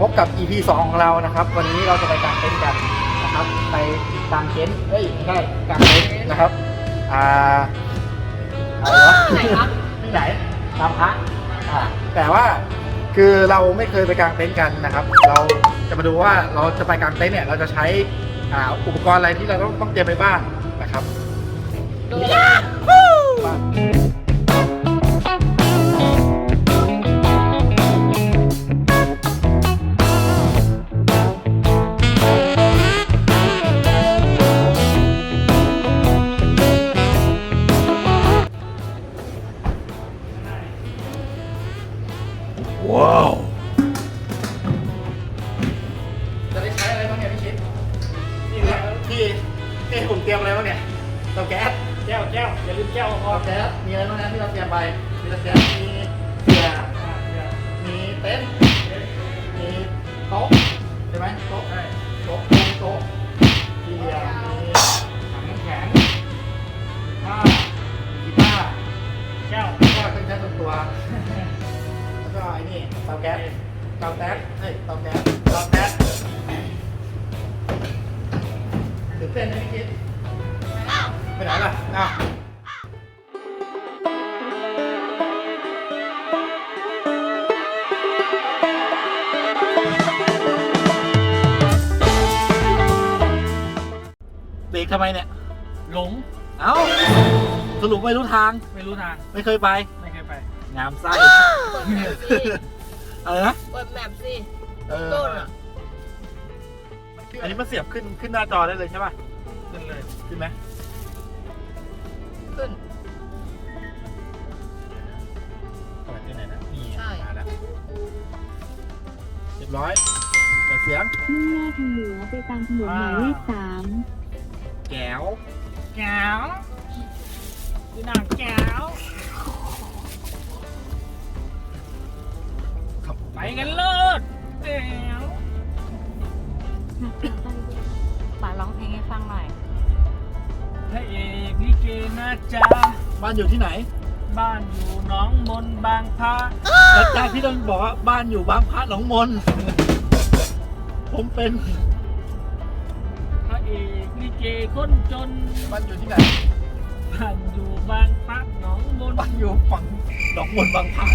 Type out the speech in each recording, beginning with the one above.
พบกับ EP 2 ของเรานะครับ วันนี้เราจะไปกางเต็นท์กันนะครับ ไปกางเต็นท์เอ้ยไม่ใช่กางเต็นท์นะครับอ่าอะไรวะไหนครับที่ไหนตามพระอ่าแต่ว่าคือเราไม่เคยไปกางเต็นท์กันนะครับ เราจะมาดูว่าเราจะไปกางเต็นท์เนี่ยเราจะใช้อ่าอุปกรณ์อะไรที่เราต้องต้องเตรียมไปบ้างนะครับดูบ้ นี่เนี่ยพี่พี่ผมเตรียมอะไรบ้างเนี่ยเตาแก๊สแก้วแก้วอย่าลืมแก้วพอเตาแก๊สมีอะไรบ้างนะที่เราเตรียมไปมีเตาแก๊สมีเสียมีเต็นท์มีโต๊ะใช่ไหมโต๊ะโต๊ะโต๊ะ อ้าวเบรกทำไมเนี่ย หลงเอ้าสรุปไม่รู้ทาง ไม่รู้ทางไม่เคยไปไม่เคยไป งามไส้เปิดแมปสิอะไรนะเปิดแมปสิเออโดนอะอันนี้มันเสียบขึ้นขึ้นหน้าจอได้เลยใช่ป่ะ ขึ้นเลย ขึ้นไหม ขึ้น เปิดที่ไหนนะนี่ใช่ มาแล้วเรียบร้อยเปิดเสียง มุ่งหน้าทางเหนือไปตามถนนหมายเลขสามแก้ว แก้วดูหนังแก้วขับไปกันเลิศแก้วหักต่อไปป่าร้องเพลงให้ฟังหน่อย พระเอกลิเกนะจ๊ะบ้านอยู่ที่ไหนบ้านอยู่หน้องมนบางพระแล้วจากที่ต้องบอกว่าบ้านอยู่บางพระหนองมน ผมเป็นพระเอกลิเกคนจนบ้านอยู่ที่ไหนบ้านอยู่บางพระหนองมนบ้านอยู่ฝั่งหนองมนบางพระ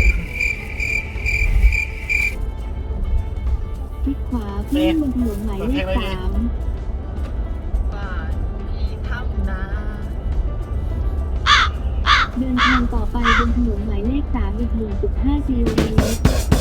ทิศขวาขึ้นบนถนนหมายเลขสาม เดินทางต่อไปบนถนนหมายเลข3อีก1.5กิโลเมตร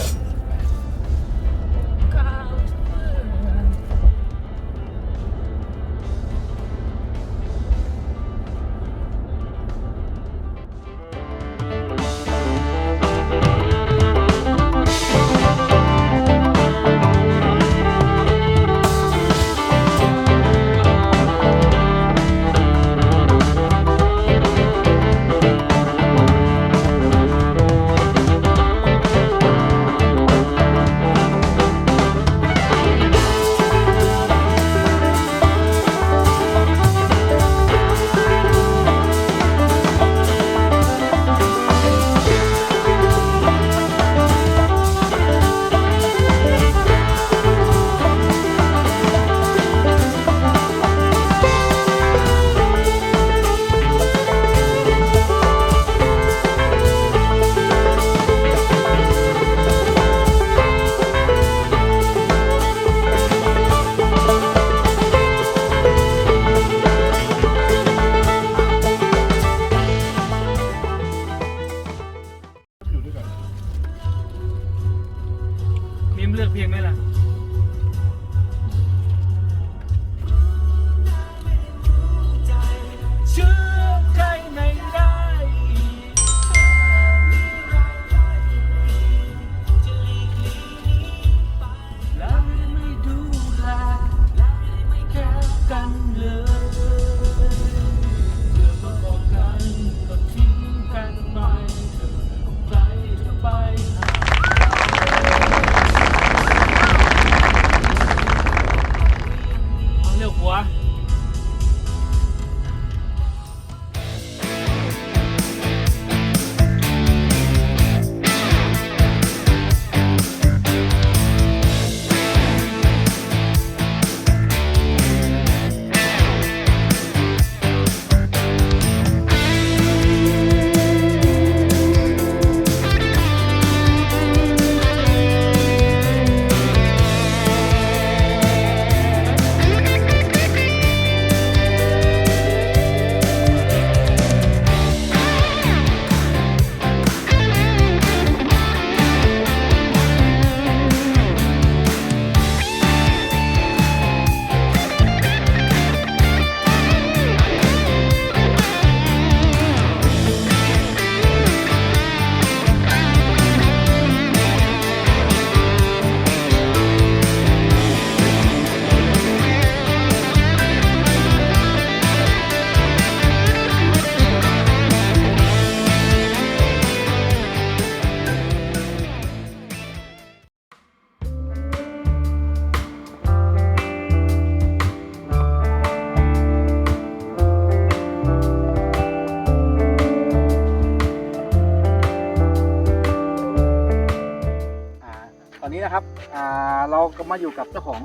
ก็มาอยู่กับเจ้าของ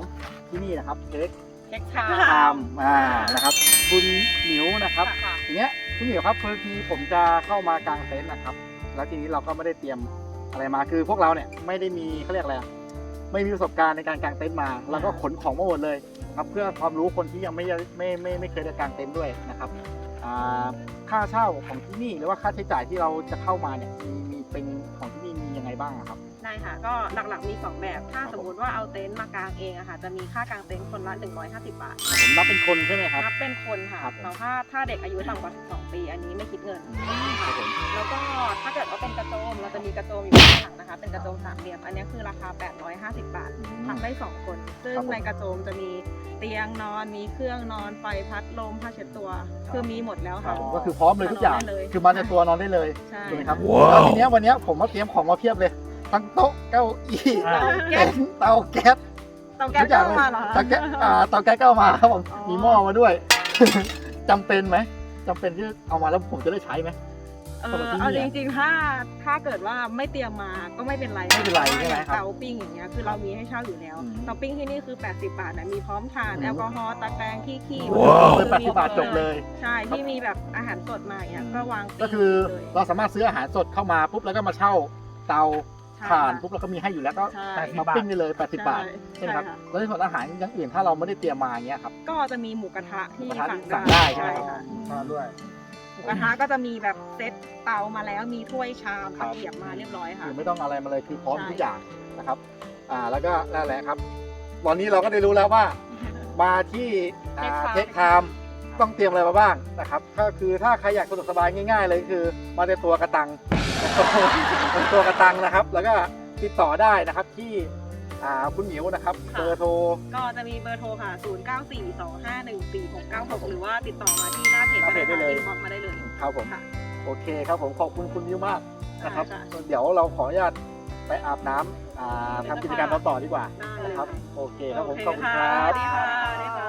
ที่นี่นะครับเค้กเค้กชาทามอ่านะครับ คุณหมิวนะครับค่ะทีเนี้ยคุณหมิวครับคือทีผมจะเข้ามากางเต็นท์นะครับ แล้วทีนี้เราก็ไม่ได้เตรียมอะไรมาคือพวกเราเนี่ยไม่ได้มีเขาเรียกอะไรอะไม่มีประสบการณ์ในการกางเต็นท์มาแล้วก็ขนของมาหมดเลยครับเพื่อความรู้คนที่ยังไม่ไม่ไม่ไม่เคยได้กางเต็นท์ด้วยนะครับอ่าค่าเช่าของที่นี่หรือว่าค่าใช้จ่ายที่เราจะเข้ามาเนี่ยมีมีเป็นของที่นี่มียังไง บ้างอะครับ ได้ค่ะ ก็หลักๆมี 2 แบบ ถ้าครับสมมติว่าเอาเต็นท์มากางเองอะค่ะ จะมีค่ากางเต็นท์คนละ 150 บาทผมรับเป็นคนใช่ไหมครับ นับเป็นคนค่ะครับผม แต่ถ้าถ้าเด็กอายุต่ำกว่า 12 ปี อันนี้ไม่คิดเงิน ครับผม แล้วก็ ถ้าเกิดว่าเป็นกระโจมเราจะมีกระโจมอยู่ข้างหลังนะคะ เป็นกระโจมสามเหลี่ยม อันนี้คือราคา 850 บาททำได้2คน ซึ่งครับผมในกระโจมจะมีเตียงนอน มีเครื่องนอน ไฟพัดลมผ้าเช็ดตัว คือมีหมดแล้วครัค่ะบผมก็คือพร้อมเลยทุกอย่างนอนได้เลยคือมาในตัวนอนได้เลยใช่ถูกไหมครับแล้วทีเนี้ยวันเนี้ยผมมาเตรียมของมาเพียบเลย ทั้งโต๊ะเก้าอี้อ่าแก๊เต็สนท์เตาแก๊สเตาแก๊สทุกอย่เข้าเลยมาเหรอคะเตาแก๊สอ่าเตาแก๊สก็เอามาครับผมอ๋อมีหม้อมาด้วยจำเป็นไหมจำเป็นที่เอามาแล้วผมจะได้ใช้ไหม เอสำหรัอบที่เอานี่จอะริงๆ ถ้าถ้าเกิดว่าไม่เตรียมมาก็ไม่เป็นไรไม่เป็นไรใช่ไหมครับเตาปิ้งอย่างเงี้ยคือเรามีให้เช่าอยู่แล้วอืมเตาปิ้งที่นี่คือ 80 บาทนะมีพร้อมทานอืม แอลกอฮอล์ตะแกรงที่ขี้ว้าว คืเป็นแปดสิบบาทจบเลย ใช่ที่มีแบบอาหารสดมาอย่างเงี้ยก็วางก็คือเลยเราสามารถซื้ออาหารสดเข้ามาปุ๊บแล้วก็มาเช่าเตาใช่ ถ่านค่ะปุ๊บแล้วก็มีให้อยู่แล้วก็ใช่แปดสิบมาปิ้งได้เลย80บาทใช่ไหมครับะแล้วในส่วนอาหารอย่างอื่นถ้าเราไม่ได้เตรียมมาอย่างเงี้ยครับ ก็จะมีหมูกระทะที่หมูกระทะสั่งสั่งได้ใช่ใช่ไหมค่ะทานด้วยหมู กระทะก็จะมีแบบเซตเตามาแล้วมีถ้วยชามครัตะบ เกียบมาเรียบร้อยค่ะ คือไม่ต้องอะไรมาเลยคือพร้อมใช่ ทุกอย่างนะครับ อ่าแล้วก็นั่นแหละครับตอนนี้เราก็ได้รู้แล้วว่ามาที่อ่าเทคไทม์ต้องเตรียมอะไรมาบ้างนะครับ ก็คือถ้าใครอยากสะดวกสบายง่าย ๆ เลยคือมาในตัวกระตังเป็นตัวกระตังนะครับ แล้วก็ติดต่อได้นะครับที่อ่าคุณหมิวนะครับค่ะ เบอร์โทร ก็จะมีเบอร์โทรค่ะ 0942514696 หรือว่าติดต่อมาที่หน้าเพจหน้าเพจได้เลย อินบ็อกมาได้เลย ครับผม ค่ะโอเคครับผมขอบคุณคุณมิวมากนะครับ ได้ค่ะ เดี๋ยวเราขออนุญาตไปอาบน้ำอ่าทำกิจกรรมเราต่อดีกว่าได้เลยนะครับ โอเคครับผมโอเคขอบคุณคค่ะรับสวัสดีค่ะสวัสดีค่ะ